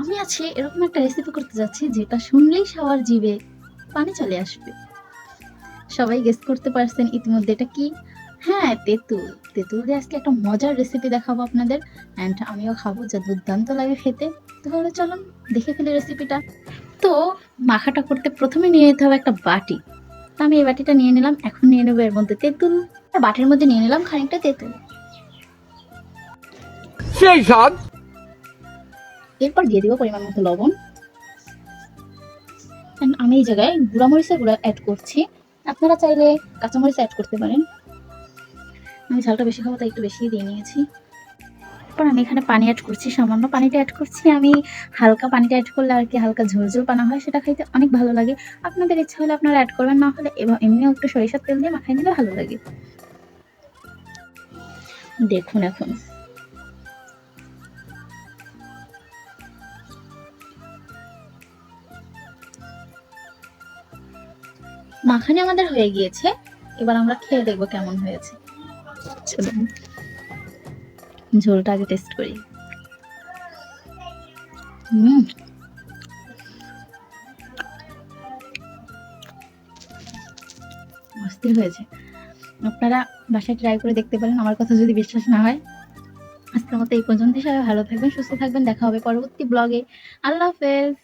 আমি আছি এরকম একটা রেসিপি করতে যাচ্ছি, যেটা শুনলেই সবার জিভে পানি চলে আসবে। সবাই গেস করতে পারছেন ইতিমধ্যে এটা কি? হ্যাঁ তেঁতুল। তেঁতুল দিয়ে আজকে একটা মজার রেসিপি দেখাবো আপনাদের। অ্যান্ড আমিও খাব, যা দুর্দান্ত লাগে খেতে। তাহলে চলুন, দেখে ফেলি রেসিপিটা তো, মাখাটা করতে প্রথমে নিয়ে নিতে হবে একটা বাটি। তো আমি এই বাটিটা নিয়ে নিলাম, এখন নিয়ে নেব এর মধ্যে তেঁতুল। বাটির মধ্যে নিয়ে নিলাম খানিকটা তেঁতুল। সেই স্বাদ? এরপর দিয়ে দিব পরিমাণ মতো লবণ। আমি এই জায়গায় গুঁড়া মরিচের গুঁড়া অ্যাড করছি। আপনারা চাইলে কাঁচামরিচ অ্যাড করতে পারেন। আমি ঝালটা বেশি খাব তাই একটু বেশি দিয়ে নিয়েছি। এরপর আমি এখানে পানি অ্যাড করছি, সামান্য পানিটা অ্যাড করছি। আমি হালকা পানিটা অ্যাড করলে আর কি হালকা ঝোল ঝোল পানা হয়, সেটা খাইতে অনেক ভালো লাগে। আপনাদের ইচ্ছা হলে আপনারা অ্যাড করবেন, না হলে এবার এমনিও একটু সরিষার তেল দিয়ে মাখাই নিলে ভালো লাগে। দেখুন এখন। মাখানি আমাদের হয়ে গিয়েছে। এবার আমরা খেয়ে দেখব কেমন হয়েছে। ঝোলটা আগে টেস্ট করি। অস্থির হয়েছে। আপনারা বাসায় ট্রাই করে দেখতে পারেন, আমার কথা যদি বিশ্বাস না হয়। আজকের মতো এই পর্যন্ত সবাই ভালো থাকবেন, সুস্থ থাকবেন, দেখা হবে পরবর্তী ব্লগে আল্লাহ হাফেজ।